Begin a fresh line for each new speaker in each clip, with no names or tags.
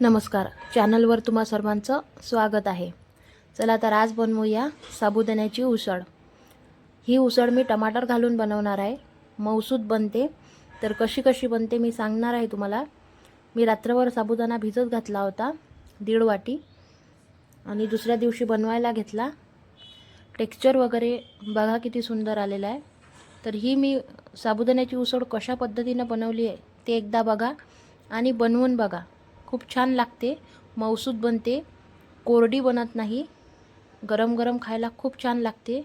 नमस्कार. चॅनलवर तुम्हा सर्वांचं स्वागत आहे. चला तर आज बनवूया साबुदाण्याची उसळ. ही उसळ मी टमाटर घालून बनवणार आहे. मौसूद बनते. तर कशी कशी बनते मी सांगणार आहे तुम्हाला. मी रात्रभर साबुदाणा भिजत घातला होता दीड वाटी. आणि दुसऱ्या दिवशी बनवायला घेतला. टेक्स्चर वगैरे बघा किती सुंदर आलेलं आहे. तर ही मी साबुदाण्याची उसळ कशा पद्धतीनं बनवली आहे ते एकदा बघा आणि बनवून बघा. खूप छान लागते. मऊसूद बनते. कोरडी बनत नाही. गरम गरम खायला खूप छान लागते.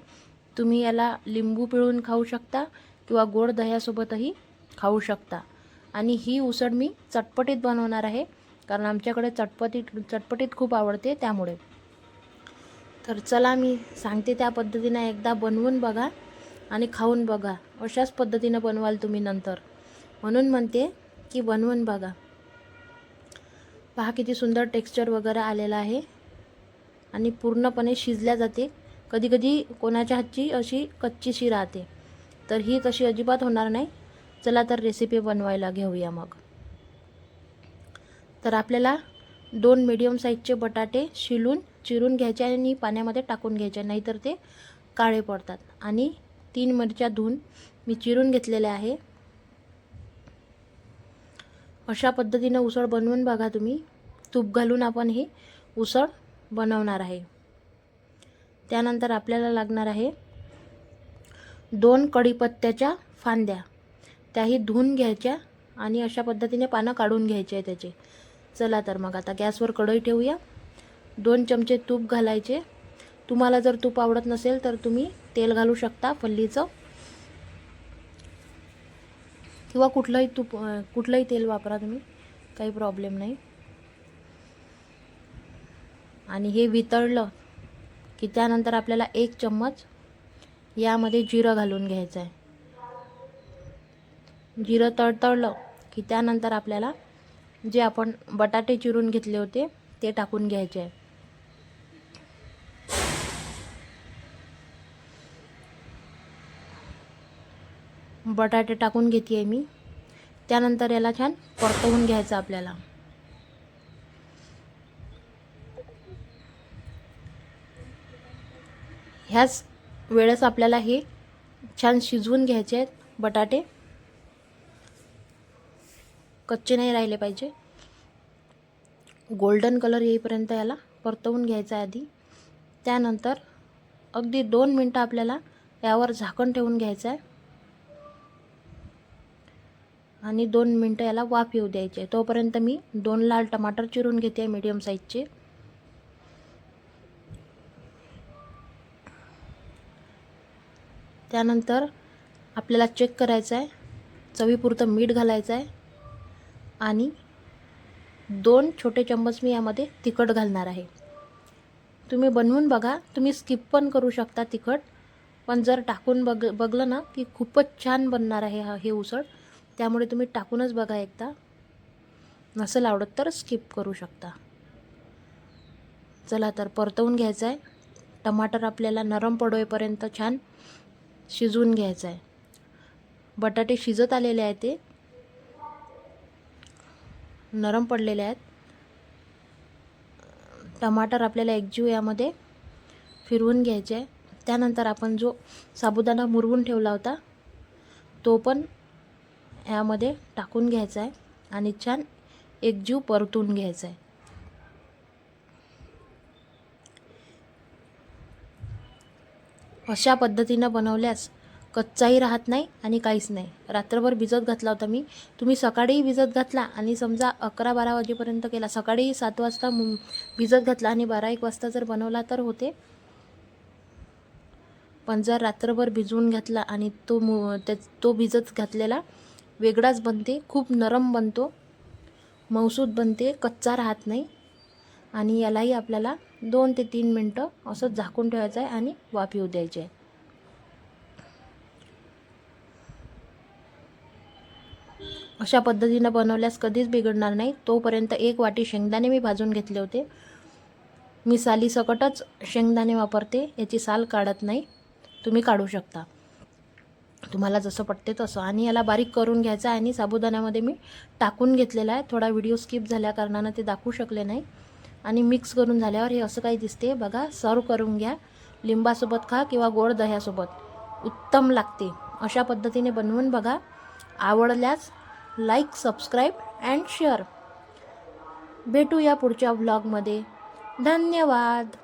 तुम्ही याला लिंबू पिळून खाऊ शकता किंवा गोड दह्यासोबतही खाऊ शकता. आणि ही उसळ मी चटपटीत बनवणार आहे. कारण आमच्याकडे चटपटीत चटपटीत खूप आवडते त्यामुळे. तर चला मी सांगते त्या पद्धतीनं एकदा बनवून बघा आणि खाऊन बघा. अशाच पद्धतीनं बनवाल तुम्ही नंतर. म्हणून म्हणते की बनवून बघा. पहा किती सुंदर टेक्स्चर वगैरे आलेलं आहे. आणि पूर्णपणे शिजल्या जाते. कधीकधी कोणाच्या हातची अशी कच्चीशी राहते. तर ही तशी अजिबात होणार नाही. चला तर रेसिपी बनवायला घेऊया मग. तर आपल्याला दोन मीडियम साईजचे बटाटे शिलून चिरून घ्यायचे आणि पाण्यामध्ये टाकून घ्यायचे. नाहीतर ते काळे पडतात. आणि तीन मिरच्या धुवून मी चिरून घेतलेल्या आहे. अशा पद्धतीनं उसळ बनवून बघा तुम्ही. तूप घालून आपण ही उसळ बनवणार आहे. त्यानंतर आपल्याला लागणार आहे दोन कढीपत्त्याच्या फांद्या. त्याही धुवून घ्यायच्या आणि अशा पद्धतीने पानं काढून घ्यायचे आहे त्याचे. चला तर मग आता गॅसवर कढई ठेवूया. दोन चमचे तूप घालायचे. तुम्हाला जर तूप आवडत नसेल तर तुम्ही तेल घालू शकता फल्लीचं. किंवा कुठलंही तूप कुठलंही तेल वापरा तुम्ही काही प्रॉब्लेम नाही. आणि हे वितळलं की त्यानंतर आपल्याला एक चम्मच यामध्ये जिरं घालून घ्यायचं आहे जिरं तळतळलं की त्यानंतर आपल्याला जे आपण बटाटे चिरून घेतले होते ते टाकून घ्यायचे. आहे बटाटे टाकून घेते आहे मी. त्यानंतर याला छान परतवून घ्यायचं आपल्याला. ह्याच वेळेस आपल्याला हे छान शिजवून घ्यायचे आहेत बटाटे. कच्चे नाही राहिले पाहिजे. गोल्डन कलर येईपर्यंत याला परतवून घ्यायचा आहे आधी. त्यानंतर अगदी दोन मिनटं आपल्याला यावर झाकण ठेवून घ्यायचं आहे. आणि दोन मिनटं याला वाफ येऊ द्यायचे. तोपर्यंत मी दोन लाल टमाटर चिरून घेते मीडियम साईजचे त्यानंतर आपल्याला चेक करायचं आहे. चवीपुरतं मीठ घालायचं आहे. आणि दोन छोटे चम्मच मी यामध्ये तिखट घालणार आहे. तुम्ही बनवून बघा. तुम्ही स्किप पण करू शकता तिखट. पण जर टाकून बघ बघलं ना की खूपच छान बनणार आहे हा हे उसळ. त्यामुळे तुम्ही टाकूनच बघा एकदा. नसेल आवडत तर स्किप करू शकता. चला तर परतवून घ्यायचं आहे टमाटर आपल्याला नरम पडोयपर्यंत छान शिजवून घ्यायचं आहे बटाटे शिजत आलेले आहे ते. नरम पडलेले आहेत. टमाटर आपल्याला एकजीव यामध्ये फिरवून घ्यायचे आहे त्यानंतर आपण जो साबुदाणा मुरवून ठेवला होता तो पण यामध्ये टाकून घ्यायचा आहे आणि छान एकजीव परतून घ्यायचा आहे अशा पद्धतीनं बनवल्यास कच्चाही राहत नाही आणि काहीच नाही. रात्रभर भिजत घातला होता मी. तुम्ही सकाळीही भिजत घातला आणि समजा अकरा बारा वाजेपर्यंत केला. सकाळी सात वाजता भिजत घातला आणि बारा एक वाजता जर बनवला तर होते. पण जर रात्रभर भिजवून घातला आणि तो मु त्या तो भिजत घातलेला वेगळाच बनते खूप नरम बनतो मौसूद बनते कच्चा राहत नाही. आणि यालाही आपल्याला दोन ते तीन मिनटं असं झाकून ठेवायचं आहे आणि वाफ येऊ द्यायचे आहे. अशा पद्धतीनं बनवल्यास कधीच बिघडणार नाही. तोपर्यंत एक वाटी शेंगदाणे मी भाजून घेतले होते. मी सालीसकटच शेंगदाणे वापरते याची साल काढत नाही. तुम्ही काढू शकता. तुम्हाला जसं पटते तसं. आणि याला बारीक करून घ्यायचं आहे आणि साबुदाण्यामध्ये मी टाकून घेतलेला आहे. थोडा व्हिडिओ स्किप झाल्या कारणानं ते दाखवू शकले नाही. आणि मिक्स करून झाल्यावर हे असं काही दिसते. बघा सर्व करून घ्या. लिंबासोबत खा किंवा गोड दह्यासोबत. उत्तम लागते. अशा पद्धतीने बनवून बघा. आवडल्यास लाईक सबस्क्राईब अँड शेअर भेटूया पुढच्या व्लॉगमध्ये धन्यवाद!